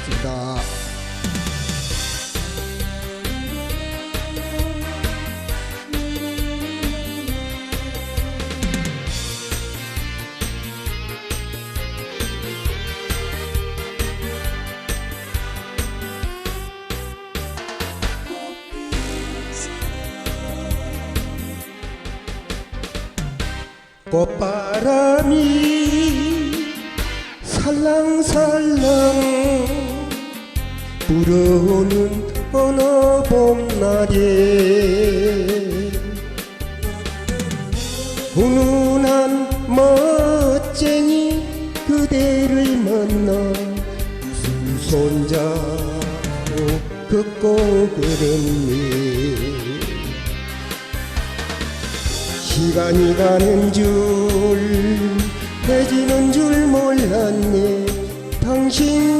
고맙습니다. 꽃바람이 살랑살랑 불어오는 어느 봄날에 훈훈한 멋쟁이 그대를 만나 두 손잡고 걷고 그랬네. 시간이 가는 줄 해지는 줄 몰랐네. 당신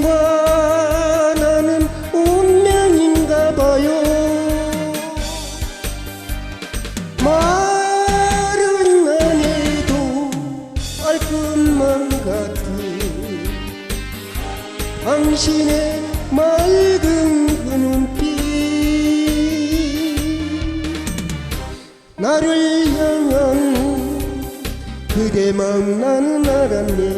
당신의 맑은 그 눈빛. 나를 향한 그대 마음 나는 알았네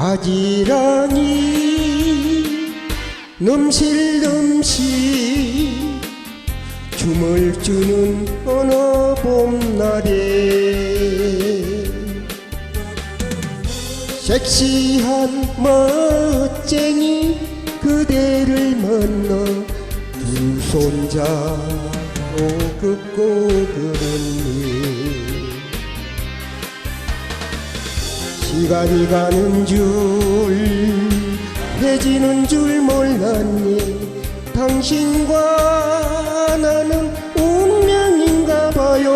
아지랑이 넘실넘실 춤을 추는 어느 봄날에 섹시한 멋쟁이 그대를 만나 두 손잡고 걷고 걸었 네 시간이 가는 줄 해지는 줄 몰랐네 당신과 나는 운명인가 봐요.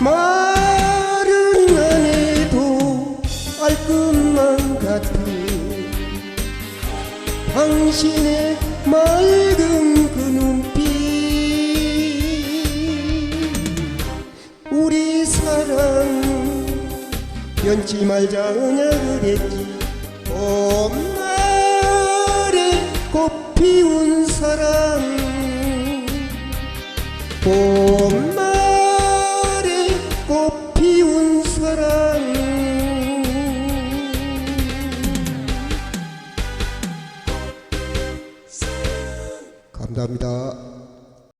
말은 안 해도 알 것만 같은 당신의 맑 변치 말자 은하 그랬지. 봄날에 꽃 피운 사랑 봄날에 꽃 피운 사랑 감사합니다.